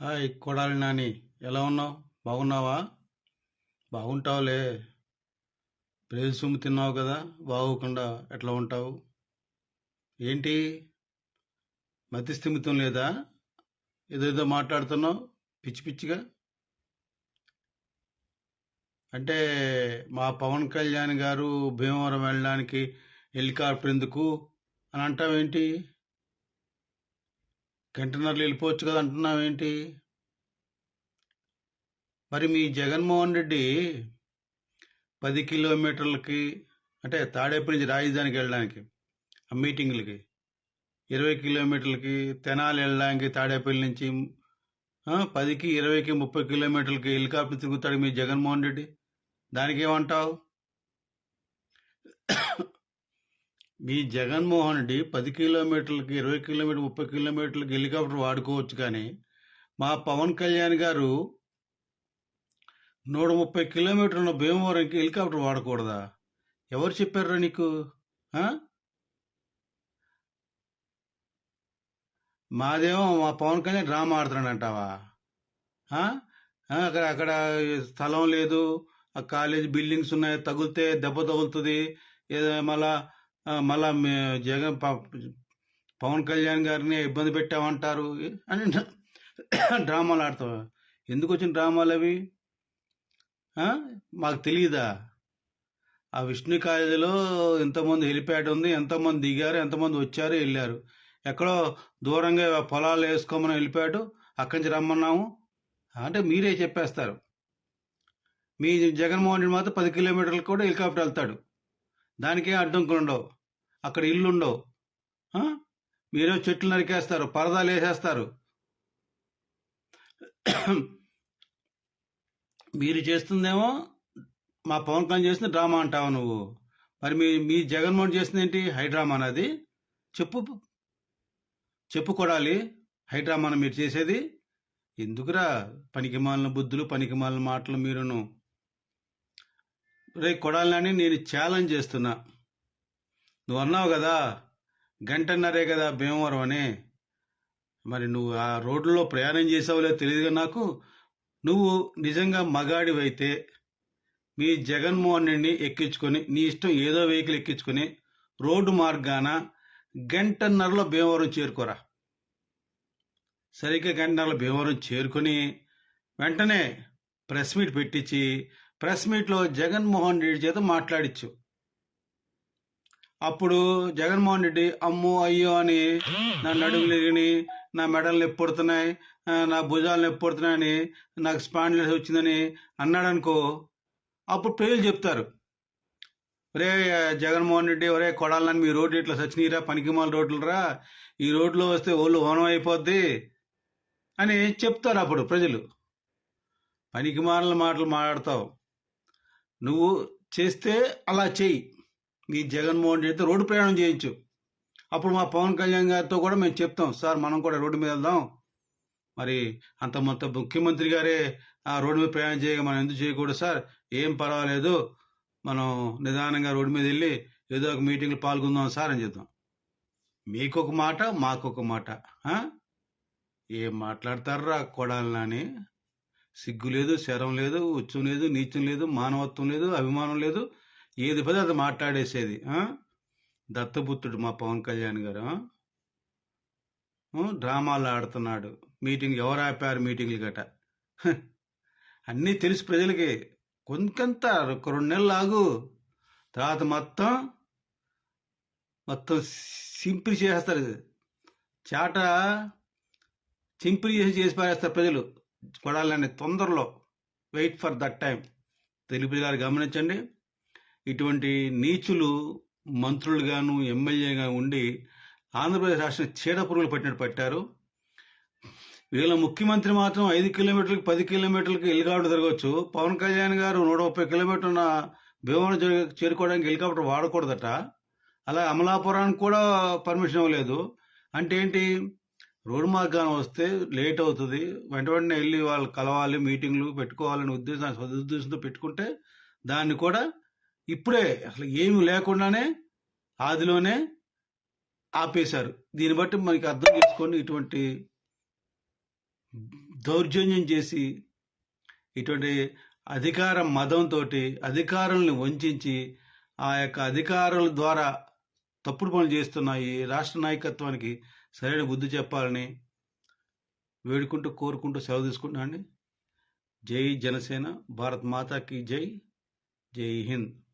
Hi Kodali Nani. ఎలా ఉన్నావు? బాగున్నావా? బాగుంటావులే. ప్రేమ సొమ్ము తిన్నావు కదా బాగోకుండా ఎట్లా ఉంటావు? ఏంటి? మతి స్థిమితం లేదా? ఏదేదో మాట్లాడుతున్నావు పిచ్చి పిచ్చిగా? అంటే మా పవన్ కళ్యాణ్ గారు భీమవరం వెళ్ళడానికి హెలికాప్టర్ ఎందుకు? అని అంటావేంటి? గంటన్నరలు వెళ్ళిపోవచ్చు కదా అంటున్నావు ఏంటి మరి మీ జగన్మోహన్ రెడ్డి పది కిలోమీటర్లకి అంటే తాడేపల్లి నుంచి రాజధానికి వెళ్ళడానికి ఆ మీటింగ్లకి ఇరవై కిలోమీటర్లకి తెనాలి వెళ్ళడానికి తాడేపల్లి నుంచి పదికి ఇరవైకి ముప్పై కిలోమీటర్లకి హెలికాప్టర్ తిరుగుతాడు మీ జగన్మోహన్ రెడ్డి. దానికి ఏమంటావు మీ జగన్మోహన్ రెడ్డి పది కిలోమీటర్లకి ఇరవై కిలోమీటర్ ముప్పై కిలోమీటర్లకి హెలికాప్టర్ వాడుకోవచ్చు కానీ మా పవన్ కళ్యాణ్ గారు నూట ముప్పై కిలోమీటర్ల భీమవరంకి హెలికాప్టర్ వాడకూడదా? ఎవరు చెప్పారా నీకు? మాదేమో మా పవన్ కళ్యాణ్ డ్రామా ఆడుతున్నాడు అంటావా? అక్కడ అక్కడ స్థలం లేదు ఆ కాలేజ్ బిల్డింగ్స్ ఉన్నాయి తగిలితే దెబ్బ తగులుతుంది ఏదో మళ్ళా మళ్ళా జగన్ పవన్ కళ్యాణ్ గారిని ఇబ్బంది పెట్టామంటారు. అని డ్రామాలు ఆడతాం. ఎందుకు వచ్చిన డ్రామాలు అవి? మాకు తెలియదా ఆ విష్ణు కాలేజీలో ఎంతమంది హెలిప్యాడ్ ఉంది ఎంతమంది దిగారు ఎంతమంది వచ్చారు వెళ్ళారు. ఎక్కడో దూరంగా పొలాలు వేసుకోమని వెళ్ళిపోయాడు. అక్కడి నుంచి రమ్మన్నాము. అంటే మీరే చెప్పేస్తారు. మీ జగన్మోహన్ రెడ్డి మాత్రం పది కిలోమీటర్లు కూడా హెలికాప్టర్ వెళ్తాడు. దానికే అడ్డంకులు ఉండవు. అక్కడ ఇల్లు ఉండవు మీరే చెట్లు నరికేస్తారు పరదాలు వేసేస్తారు. మీరు చేస్తుందేమో మా పవన్ కళ్యాణ్ చేస్తుంది డ్రామా అంటావు నువ్వు. మరి మీ మీ జగన్మోహన్ చేసింది ఏంటి? హైడ్రామా అనేది చెప్పు చెప్పు కొడాలి. హైడ్రామా మీరు చేసేది. ఎందుకురా? పనికి మాలిన బుద్ధులు పనికి మాలిన మాటలు మీరును. రే కొడాలని నేను ఛాలెంజ్ చేస్తున్నా. నువ్వు అన్నావు కదా గంటన్నరే కదా భీమవరం అని. మరి నువ్వు ఆ రోడ్లో ప్రయాణం చేసావులే తెలియదుగా నాకు. నువ్వు నిజంగా మగాడివైతే మీ జగన్మోహన్ రెడ్డిని ఎక్కించుకొని నీ ఇష్టం ఏదో వెహికల్ ఎక్కించుకొని రోడ్డు మార్గాన గంటన్నరలో భీమవరం చేరుకోరా. సరిగ్గా గంటన్నరలో భీమవరం చేరుకొని వెంటనే ప్రెస్ మీట్ పెట్టించి ప్రెస్ మీట్లో జగన్మోహన్ రెడ్డి చేత మాట్లాడిచ్చు. అప్పుడు జగన్మోహన్ రెడ్డి అమ్మో అయ్యో అని నా నడుములు ఇరిగినాయి నా మెడలు నొప్పి పుడుతున్నాయి నా భుజాలు నొప్పి పుడుతున్నాయని నాకు స్పాండిలైటిస్ వచ్చిందని అన్నాడు అనుకో అప్పుడు ప్రజలు చెప్తారు. ఒరే జగన్మోహన్ రెడ్డి ఒరే కొడాలని మీ రోడ్లు ఇట్లా సచ్చినీరా పనికిమాల రోడ్లు రా ఈ రోడ్లో వస్తే ఓళ్ళు ఓనం అయిపోద్ది అని చెప్తారు అప్పుడు ప్రజలు. పనికిమాల మాటలు మాట్లాడతావు. నువ్వు చేస్తే అలా చెయ్యి. మీ జగన్మోహన్ రెడ్డితో రోడ్డు ప్రయాణం చేయించు. అప్పుడు మా పవన్ కళ్యాణ్ గారితో కూడా మేము చెప్తాం సార్ మనం కూడా రోడ్డు మీద వెళ్దాం. మరి అంత మొత్తం ముఖ్యమంత్రి గారే ఆ రోడ్డు మీద ప్రయాణం చేయగా మనం ఎందుకు చేయకూడదు సార్? ఏం పర్వాలేదు. మనం నిదానంగా రోడ్డు మీద వెళ్ళి ఏదో ఒక మీటింగ్లో పాల్గొందాం సార్ అని చెప్తాం. మీకు ఒక మాట మాకు ఒక మాట ఏం మాట్లాడతారా కొడాలని సిగ్గు లేదు శరం లేదు ఉచ్చం లేదు నీచం లేదు మానవత్వం లేదు అభిమానం లేదు. ఏది పది అది మాట్లాడేసేది దత్తపుత్రుడు మా పవన్ కళ్యాణ్ గారు డ్రామాలు ఆడుతున్నాడు. మీటింగ్ ఎవరు ఆపారు మీటింగ్లు గట అన్నీ తెలుసు ప్రజలకి. కొంత ఒక రెండు నెలలు ఆగు. తర్వాత మొత్తం మొత్తం సింపుల్ చేస్తారు చాట సింపుల్ చేసి చేసి పారేస్తారు ప్రజలు. కొడాలని తొందరలో. Wait for that time Telugu గారు గమనించండి. ఇటువంటి నీచులు మంత్రులుగాను ఎమ్మెల్యేగా ఉండి ఆంధ్రప్రదేశ్ రాష్ట్రం చీడ పురుగులు పట్టినట్టు పట్టారు. వీళ్ళ ముఖ్యమంత్రి మాత్రం ఐదు కిలోమీటర్లకి పది కిలోమీటర్లకి హెలికాప్టర్ తిరగవచ్చు పవన్ కళ్యాణ్ గారు నూట ముప్పై కిలోమీటర్ల భీమవరం చేరుకోవడానికి హెలికాప్టర్ వాడకూడదట. అలా అమలాపురానికి కూడా పర్మిషన్ ఇవ్వలేదు. అంటే ఏంటి? రోడ్డు మార్గాన్ని వస్తే లేట్ అవుతుంది. వెంట వెంటనే వెళ్ళి వాళ్ళు కలవాలి మీటింగ్లు పెట్టుకోవాలని ఉద్దేశం సదుద్దేశంతో పెట్టుకుంటే దాన్ని కూడా ఇప్పుడే అసలు ఏమి లేకుండానే ఆదిలోనే ఆపేశారు. దీన్ని బట్టి మనకి అర్థం చేసుకొని ఇటువంటి దౌర్జన్యం చేసి ఇటువంటి అధికార మదంతో అధికారులను వంచి ఆ యొక్క అధికారుల ద్వారా తప్పుడు పనులు చేస్తున్న ఈ రాష్ట్ర నాయకత్వానికి సరైన బుద్ధి చెప్పాలని వేడుకుంటూ కోరుకుంటూ సెలవు తీసుకుంటున్నాండి జై జనసేన భారత్ మాతాకి జై జై హింద్.